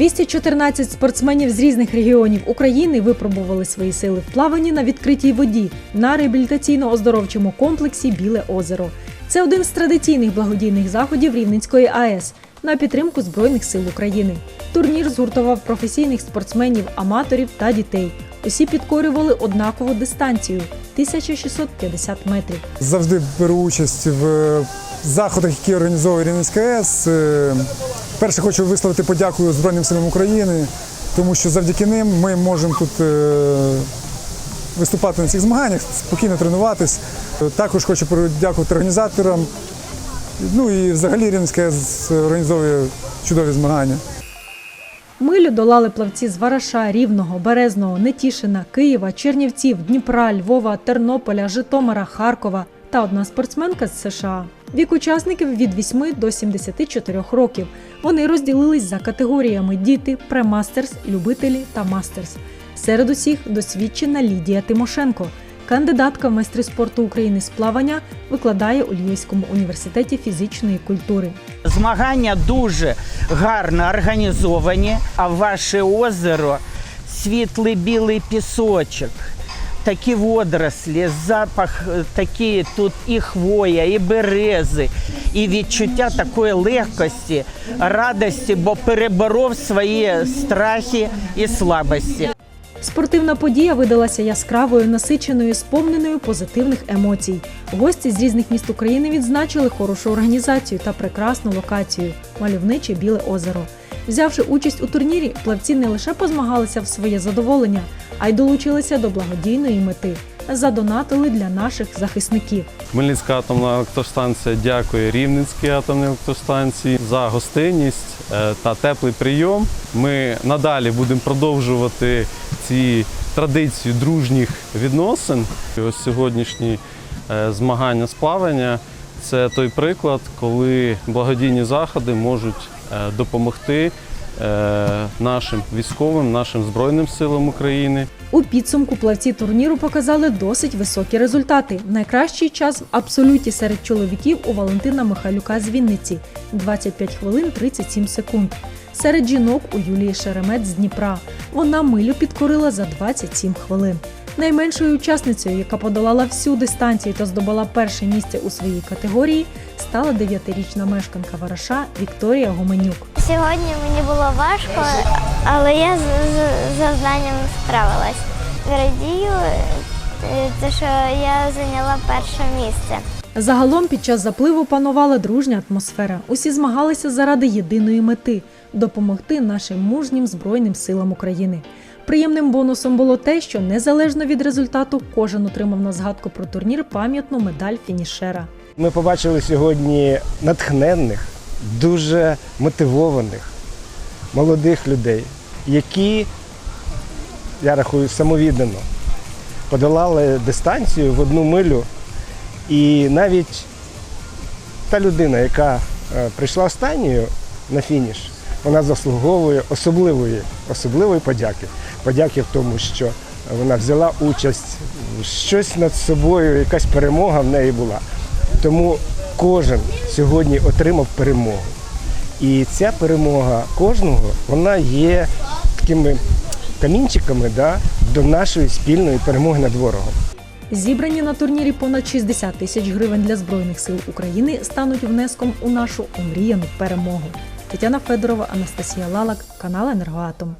214 спортсменів з різних регіонів України випробували свої сили в плаванні на відкритій воді на реабілітаційно-оздоровчому комплексі Біле озеро. Це один з традиційних благодійних заходів Рівненської АЕС на підтримку Збройних сил України. Турнір згуртував професійних спортсменів, аматорів та дітей. Усі підкорювали однакову дистанцію 1650 метрів. Завжди беру участь в заходах, які організовує Рівненська АЕС. Перше хочу висловити подяку Збройним силам України, тому що завдяки ним ми можемо тут е, виступати на цих змаганнях, спокійно тренуватись. Також хочу подякувати організаторам. Ну і взагалі Рівненська організовує чудові змагання. Милю долали плавці з Вараша, Рівного, Березного, Нетішина, Києва, Чернівців, Дніпра, Львова, Тернополя, Житомира, Харкова та одна спортсменка з США. Вік учасників від 8 до 74 років. Вони розділились за категоріями діти, премастерс, любителі та мастерс. Серед усіх досвідчена Лідія Тимошенко. Кандидатка в майстри спорту України з плавання викладає у Львівському університеті фізичної культури. Змагання дуже гарно організовані, а ваше озеро світлий білий пісочок. Такі водорослі, запах е, такий тут і хвоя, і берези, і відчуття такої легкості, радості, бо переборов свої страхи і слабості. Спортивна подія видалася яскравою, насиченою, сповненою позитивних емоцій. Гості з різних міст України відзначили хорошу організацію та прекрасну локацію мальовниче біле озеро. Взявши участь у турнірі, плавці не лише позмагалися в своє задоволення, а й долучилися до благодійної мети. Задонатили для наших захисників. Хмельницька атомна електростанція дякує Рівненській атомній електростанції за гостинність е, та теплий прийом. Ми надалі будемо продовжувати ці традиції дружніх відносин. Ось сьогоднішні е, змагання з плавання це той приклад, коли благодійні заходи можуть допомогти е, нашим військовим, нашим збройним силам України. У підсумку плавці турніру показали досить високі результати. Найкращий час в абсолюті серед чоловіків у Валентина Михайлюка з Вінниці 25 хвилин 37 секунд. Серед жінок у Юлії Шеремет з Дніпра. Вона милю підкорила за 27 хвилин. Найменшою учасницею, яка подолала всю дистанцію та здобула перше місце у своїй категорії, стала 9-річна мешканка Вараша Вікторія Гоменюк. Сьогодні мені було важко, але я з, завданням справилась. Радію, те, що я зайняла перше місце. Загалом під час запливу панувала дружня атмосфера. Усі змагалися заради єдиної мети допомогти нашим мужнім збройним силам України. Приємним бонусом було те, що незалежно від результату кожен отримав на згадку про турнір пам'ятну медаль фінішера. Ми побачили сьогодні натхненних, дуже мотивованих молодих людей, які, я рахую, самовіддано подолали дистанцію в одну милю. І навіть та людина, яка е, прийшла останньою на фініш, вона заслуговує особливої, особливої подяки. Подяки в тому, що вона взяла участь, щось над собою, якась перемога в неї була. Тому кожен сьогодні отримав перемогу. І ця перемога кожного вона є такими камінчиками да, до нашої спільної перемоги над ворогом. Зібрані на турнірі понад 60 тисяч гривень для Збройних сил України стануть внеском у нашу омріяну перемогу. Тетяна Федорова, Анастасія Лалак, канал Енергоатом.